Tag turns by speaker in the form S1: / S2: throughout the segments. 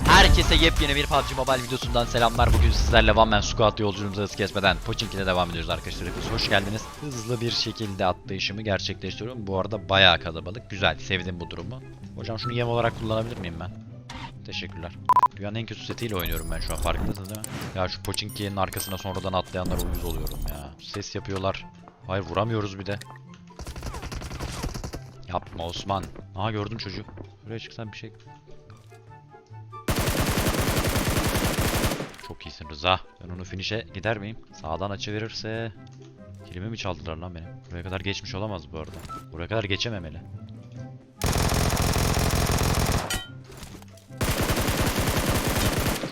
S1: Herkese yepyeni bir PUBG Mobile videosundan selamlar. Bugün sizlerle One Man Squad yolculuğumuza hız kesmeden Pochinki'ne devam ediyoruz arkadaşlar. Hepiniz hoş geldiniz. Hızlı bir şekilde atlayışımı gerçekleştiriyorum. Bu arada bayağı kalabalık. Güzel. Sevdim bu durumu. Hocam şunu yem olarak kullanabilir miyim ben? Teşekkürler. Dünyanın en kötü setiyle oynuyorum ben şu an farkındasınız değil mi? Ya şu Pochinki'nin arkasına sonradan atlayanlara uyuz oluyorum ya. Ses yapıyorlar. Hayır vuramıyoruz bir de. Yapma Osman. Aha gördüm çocuğu. Buraya çıksan bir şey Çok iyisin Rıza. Ben onu finish'e gider miyim? Sağdan açı verirse... Kilimi mi çaldılar lan benim? Buraya kadar geçmiş olamaz bu arada. Buraya kadar geçememeli.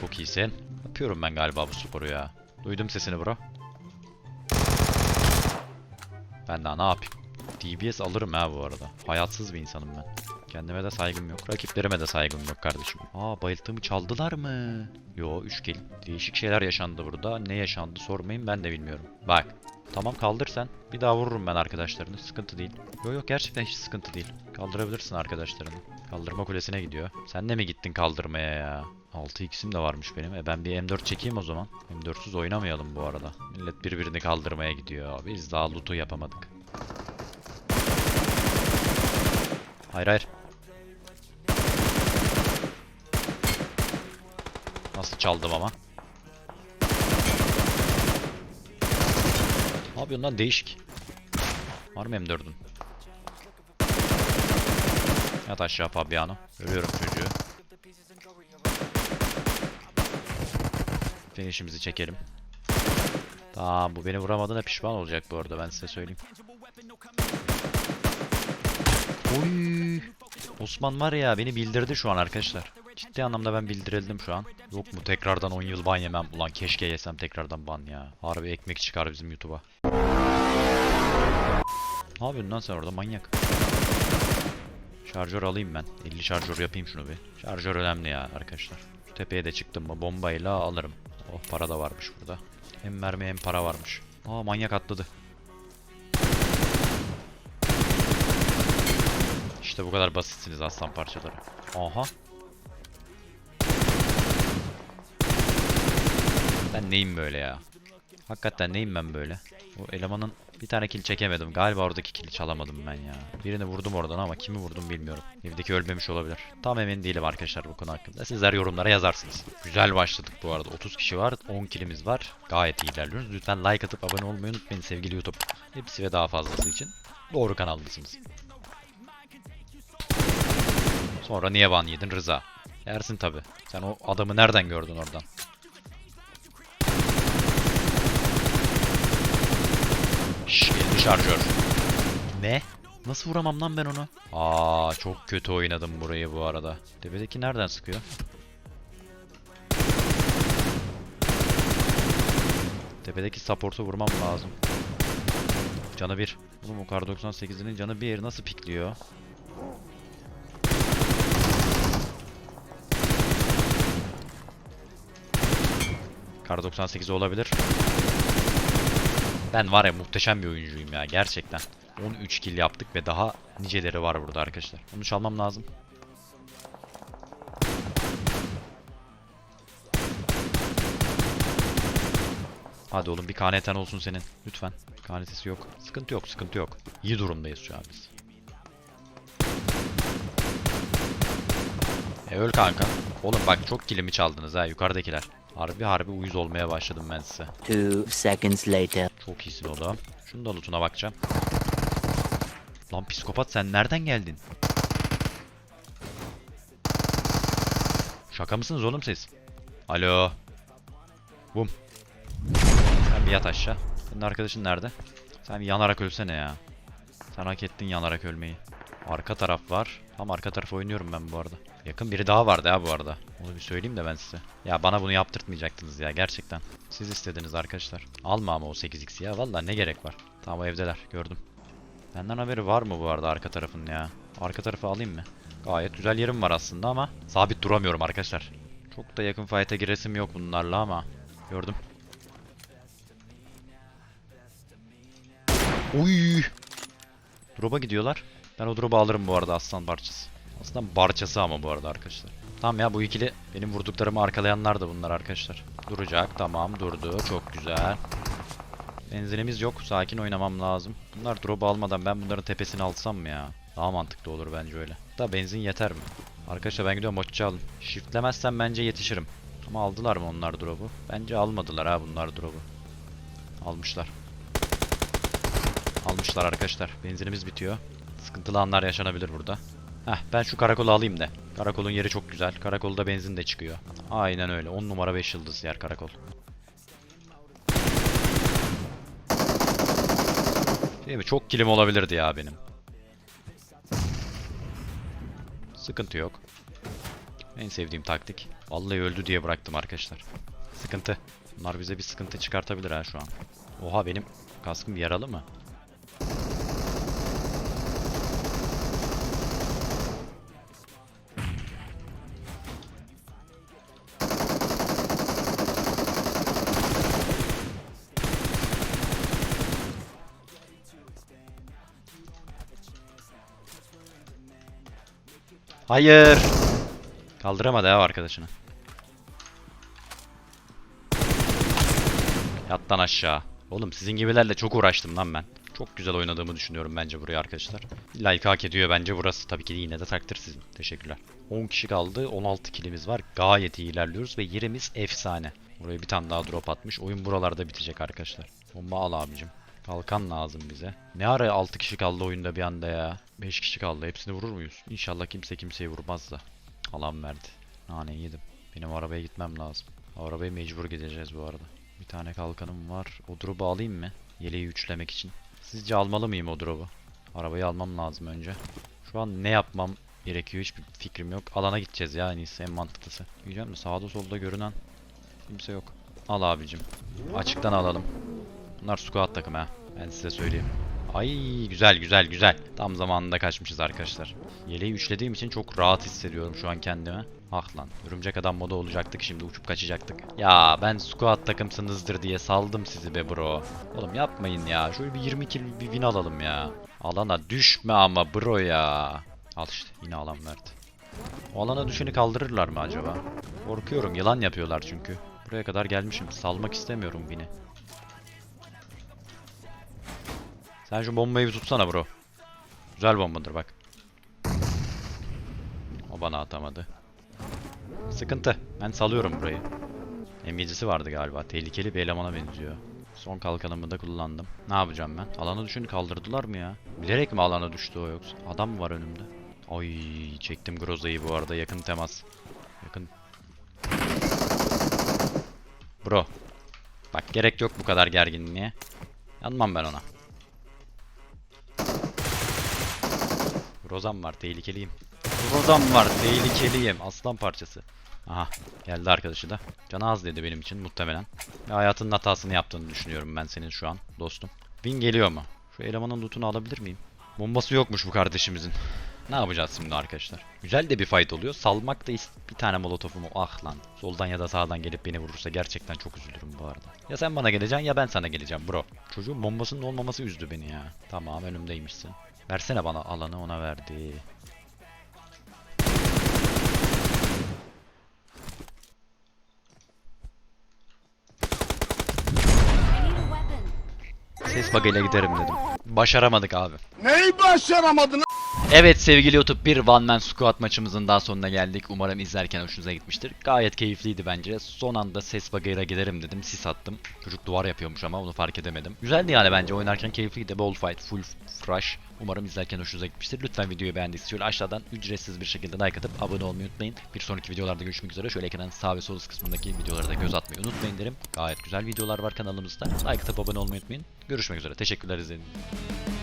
S1: Çok iyisin. Yapıyorum ben galiba bu sporu ya. Duydum sesini bro. Ben daha ne yapayım? DBS alırım ha bu arada. Hayatsız bir insanım ben. Kendime de saygım yok. Rakiplerime de saygım yok kardeşim. Aa bayılttığımı çaldılar mı? Yo 3 kill. Değişik şeyler yaşandı burada. Ne yaşandı sormayın ben de bilmiyorum. Bak. Tamam kaldır sen. Bir daha vururum ben arkadaşlarını. Sıkıntı değil. Yo yok gerçekten hiç sıkıntı değil. Kaldırabilirsin arkadaşlarını. Kaldırma kulesine gidiyor. Sen de mi gittin kaldırmaya ya? 6x'im de varmış benim. E ben bir M4 çekeyim o zaman. M4'süz oynamayalım bu arada. Millet birbirini kaldırmaya gidiyor. Biz daha loot'u yapamadık. Hayır hayır. Nasıl çaldım ama. Ne yapıyorsun lan değişik. Var mı M4'ün? Yat aşağı Fabiano. Görüyorum çocuğu. Finish'imizi çekelim. Tamam bu beni vuramadığına pişman olacak bu arada ben size söyleyeyim. Oy. Osman var ya beni bildirdi şu an arkadaşlar. Ciddi anlamda ben bildirildim şu an. Yok mu tekrardan 10 yıl ban yemem. Ulan keşke yesem tekrardan ban ya. Harbi ekmek çıkar bizim YouTube'a. Ne yapıyorsun lan sen orada manyak? Şarjör alayım ben. 50 şarjör yapayım şunu bir. Şarjör önemli ya arkadaşlar. Şu tepeye de çıktım mı bombayla alırım. Oh para da varmış burada. Hem mermi hem para varmış. Aa manyak atladı. İşte bu kadar basitsiniz aslan parçaları. Aha. Ben neyim böyle ya? Hakikaten neyim ben böyle? Bu elemanın bir tane kill çekemedim. Galiba oradaki kill'i çalamadım ben ya. Birini vurdum oradan ama kimi vurdum bilmiyorum. Evdeki ölmemiş olabilir. Tam emin değilim arkadaşlar bu konu hakkında. Sizler yorumlara yazarsınız. Güzel başladık bu arada. 30 kişi var. 10 killimiz var. Gayet iyi ilerliyoruz. Lütfen like atıp abone olmayı unutmayın sevgili YouTube. Hepsi ve daha fazlası için. Doğru kanaldasınız. Sonra niye ban yedin Rıza? Yersin tabi. Sen o adamı nereden gördün oradan? Geldi şarjör. Ne? Nasıl vuramam lan ben onu? Aa çok kötü oynadım burayı bu arada. Tepedeki nereden sıkıyor? Tepedeki support'u vurmam lazım. Canı bir. Oğlum o kar 98'inin canı bir nasıl pikliyor? Kar 98 olabilir. Ben var ya muhteşem bir oyuncuyum ya gerçekten. 13 kill yaptık ve daha niceleri var burada arkadaşlar. Onu çalmam lazım. Hadi oğlum bir KNT'n olsun senin. Lütfen. KNT'si yok. Sıkıntı yok, sıkıntı yok. İyi durumdayız şu an biz. E öl kanka. Oğlum bak çok kilimi çaldınız ha yukarıdakiler. Harbi harbi uyuz olmaya başladım ben size.
S2: Two seconds later.
S1: Çok iyisin oğlum. Şunu da lootuna bakacağım. Lan psikopat sen nereden geldin? Şaka mısınız oğlum siz? Alo. Bum. Sen bir yat aşağı. Senin arkadaşın nerede? Sen bir yanarak ölsene ya. Sen hak ettin yanarak ölmeyi. Arka taraf var. Tam arka taraf oynuyorum ben bu arada. Yakın biri daha vardı ya bu arada. Onu bir söyleyeyim de ben size. Ya bana bunu yaptırtmayacaktınız ya gerçekten. Siz istediniz arkadaşlar. Alma ama o 8x ya. Vallahi ne gerek var. Tamam o evdeler gördüm. Benden haberi var mı bu arada arka tarafın ya? Arka tarafı alayım mı? Gayet güzel yerim var aslında ama sabit duramıyorum arkadaşlar. Çok da yakın fight'a giresim yok bunlarla ama gördüm. Uy! Drop'a gidiyorlar. Ben o drop'u alırım bu arada aslan parçası. Aslan parçası ama bu arada arkadaşlar. Tamam ya bu ikili benim vurduklarımı arkalayanlar da bunlar arkadaşlar. Duracak tamam durdu çok güzel. Benzinimiz yok sakin oynamam lazım. Bunlar drop almadan ben bunların tepesini alsam mı ya? Daha mantıklı olur bence öyle. Da benzin yeter mi? Arkadaşlar ben gidiyorum moçça alın. Shiftlemezsem bence yetişirim. Ama aldılar mı onlar drop'u? Bence almadılar ha bunlar drop'u. Almışlar. Almışlar arkadaşlar. Benzinimiz bitiyor. Sıkıntılı anlar yaşanabilir burada. Heh ben şu karakolu alayım da. Karakolun yeri çok güzel. Karakolda benzin de çıkıyor. Aynen öyle. 10 numara 5 yıldız yer karakol. Değil mi? Çok kilim olabilirdi ya benim. Sıkıntı yok. En sevdiğim taktik. Vallahi öldü diye bıraktım arkadaşlar. Sıkıntı. Bunlar bize bir sıkıntı çıkartabilir ha şu an. Oha benim kaskım yaralı mı? Hayır. Kaldıramadı ya arkadaşını. Yattan aşağı. Oğlum sizin gibilerle çok uğraştım lan ben. Çok güzel oynadığımı düşünüyorum bence buraya arkadaşlar. Like hak ediyor bence burası. Tabii ki de yine de takdir sizin. Teşekkürler. 10 kişi kaldı. 16 kilimiz var. Gayet iyi ilerliyoruz ve yerimiz efsane. Buraya bir tane daha drop atmış. Oyun buralarda bitecek arkadaşlar. Bomba al abicim. Kalkan lazım bize. Ne ara 6 kişi kaldı oyunda bir anda ya. 5 kişi kaldı. Hepsini vurur muyuz? İnşallah kimse kimseyi vurmaz da. Alan verdi. Nane yedim. Benim arabaya gitmem lazım. Arabaya mecbur gideceğiz bu arada. Bir tane kalkanım var. O drop'u alayım mı? Yeleği üçlemek için. Sizce almalı mıyım o drop'u? Arabayı almam lazım önce. Şu an ne yapmam gerekiyor hiçbir fikrim yok. Alana gideceğiz ya en iyisi en mantıklısı. Diyeceğim mi sağda solda görünen kimse yok. Al abicim. Açıktan alalım. Bunlar squad takım ha. Ben size söyleyeyim. Ay güzel güzel güzel. Tam zamanında kaçmışız arkadaşlar. Yeleği üçlediğim için çok rahat hissediyorum şu an kendimi. Ah lan. Örümcek adam moda olacaktık şimdi uçup kaçacaktık. Ya ben squad takımsınızdır diye saldım sizi be bro. Oğlum yapmayın ya. Şöyle bir 20 kill bir win alalım ya. Alana düşme ama bro ya. Al işte yine alan verdi. O alana düşeni kaldırırlar mı acaba? Korkuyorum yılan yapıyorlar çünkü. Buraya kadar gelmişim. Salmak istemiyorum win'i. Sen şu bombayı bir tutsana bro. Güzel bombadır bak. O bana atamadı. Sıkıntı. Ben salıyorum burayı. M7'si vardı galiba. Tehlikeli bir elemana benziyor. Son kalkanımı da kullandım. Ne yapacağım ben? Alana düşeni kaldırdılar mı ya? Bilerek mi alana düştü o yoksa? Adam mı var önümde? Ay çektim Groza'yı bu arada yakın temas. Yakın. Bro. Bak gerek yok bu kadar gerginliğe. Yanmam ben ona. Rozam var tehlikeliyim. Rozam var tehlikeliyim. Aslan parçası. Aha geldi arkadaşı da. Canı az dedi benim için muhtemelen. Ve hayatının hatasını yaptığını düşünüyorum ben senin şu an dostum. Win geliyor mu? Şu elemanın lootunu alabilir miyim? Bombası yokmuş bu kardeşimizin. Ne yapacağız şimdi arkadaşlar? Güzel de bir fight oluyor. Salmak da bir tane molotofumu ah lan. Soldan ya da sağdan gelip beni vurursa gerçekten çok üzülürüm bu arada. Ya sen bana geleceksin ya ben sana geleceğim bro. Çocuğun bombasının olmaması üzdü beni ya. Tamam önümdeymişsin. Versene bana alanı ona verdi. Ses bug'ıyla giderim dedim. Başaramadık abi.
S3: Neyi başaramadın?
S1: Evet sevgili YouTube bir One Man Squad maçımızın daha sonuna geldik. Umarım izlerken hoşunuza gitmiştir. Gayet keyifliydi bence. Son anda ses bug'ıyla giderim dedim. Sis attım. Çocuk duvar yapıyormuş ama onu fark edemedim. Güzeldi yani bence oynarken keyifliydi. Ball fight, full rush. Umarım izlerken hoşunuza gitmiştir. Lütfen videoyu beğendiyseniz şöyle aşağıdan ücretsiz bir şekilde like atıp abone olmayı unutmayın. Bir sonraki videolarda görüşmek üzere. Şöyle ekranın sağ ve sol kısmındaki videolara da göz atmayı unutmayın derim. Gayet güzel videolar var kanalımızda. Like atıp abone olmayı unutmayın. Görüşmek üzere. Teşekkürler izlediğiniz için.